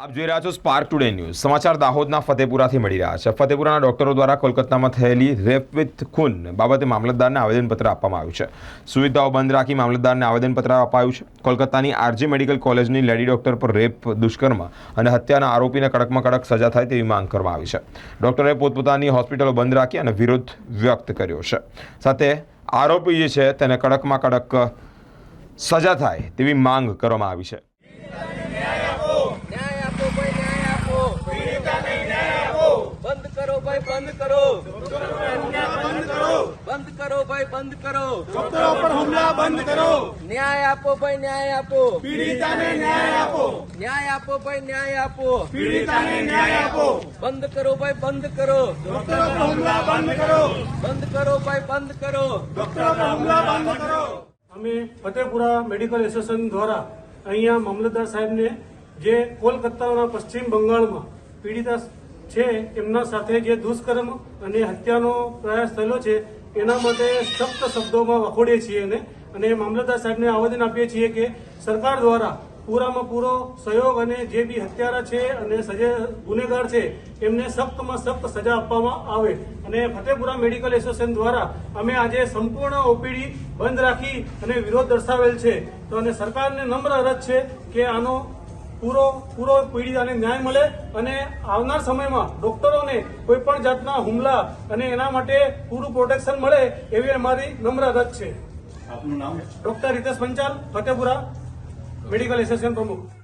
આપ જોઈ રહ્યા છો સ્પાર્ક ટુડે ન્યૂઝ સમાચાર દાહોદના ફતેપુરાથી મળી રહ્યા છે. ફતેપુરાના ડોક્ટરો દ્વારા કોલકાતામાં થયેલી રેપ વિથ ખૂન બાબતે મામલતદારને આવેદનપત્ર આપવામાં આવ્યું છે. સુવિધાઓ બંધ રાખી મામલતદારને આવેદનપત્ર અપાયું છે. કોલકાતાની આરજી મેડિકલ કોલેજની લેડી ડોક્ટર પર રેપ દુષ્કર્મ અને હત્યાના આરોપીને કડકમાં કડક સજા થાય તેવી માંગ કરવામાં આવી છે. ડોક્ટરે પોતપોતાની હોસ્પિટલો બંધ રાખી અને વિરોધ વ્યક્ત કર્યો છે. સાથે આરોપી જે છે તેને કડકમાં કડક સજા થાય તેવી માંગ કરવામાં આવી છે ન્યાય આપો ભાઈ ન્યાય આપો પીડિતાને ન્યાય આપો બંધ કરો ભાઈ બંધ કરો. બંધ કરો. ભાઈ બંધ કરો. ડોક્ટરો પર હુમલા બંધ કરો. ન્યાય આપો ભાઈ ન્યાય આપો. પીડિતાને ન્યાય આપો. ન્યાય આપો ભાઈ ન્યાય આપો. પીડિતાને ન્યાય આપો. બંધ કરો ભાઈ બંધ કરો. ડોક્ટરો પર હુમલા બંધ કરો. બંધ કરો ભાઈ બંધ કરો. ડોક્ટરો પર હુમલા બંધ કરો. અમે ફતેપુરા મેડિકલ એસોસિએશન દ્વારા અહીંયા મામલતદાર સાહેબને જે કોલકાતાના પશ્ચિમ બંગાળમાં પીડિતા છે, એમના સાથે જે દુષ્કર્મ અને હત્યાનો પ્રયાસ થયેલો છે, એના માટે સખ્ત શબ્દોમાં વખોડીએ છીએ એને. અને મામલતદાર સાહેબને આવેદન આપીએ છીએ કે સરકાર દ્વારા પૂરામાં પૂરો સહયોગ અને જે બી હત્યારા છે અને સજે ગુનેગાર છે, એમને સખ્તમાં સખ્ત સજા આપવામાં આવે. અને ફતેપુરા મેડિકલ એસોસિએશન દ્વારા અમે આજે સંપૂર્ણ ઓપીડી બંધ રાખી અને વિરોધ દર્શાવેલ છે. તો અને સરકારને નમ્ર અરજ છે કે આનો પૂરો પૂરો પીડિતાને ન્યાય મળે અને આવનાર સમયમાં ડોક્ટરોને કોઈ પણ જાતના હુમલા અને એના માટે પૂરું પ્રોટેક્શન મળે એવી અમારી નમ્ર અરજ છે. આપનું નામ? Doctor Ritesh Panchal Fatepura medical association પ્રમુખ.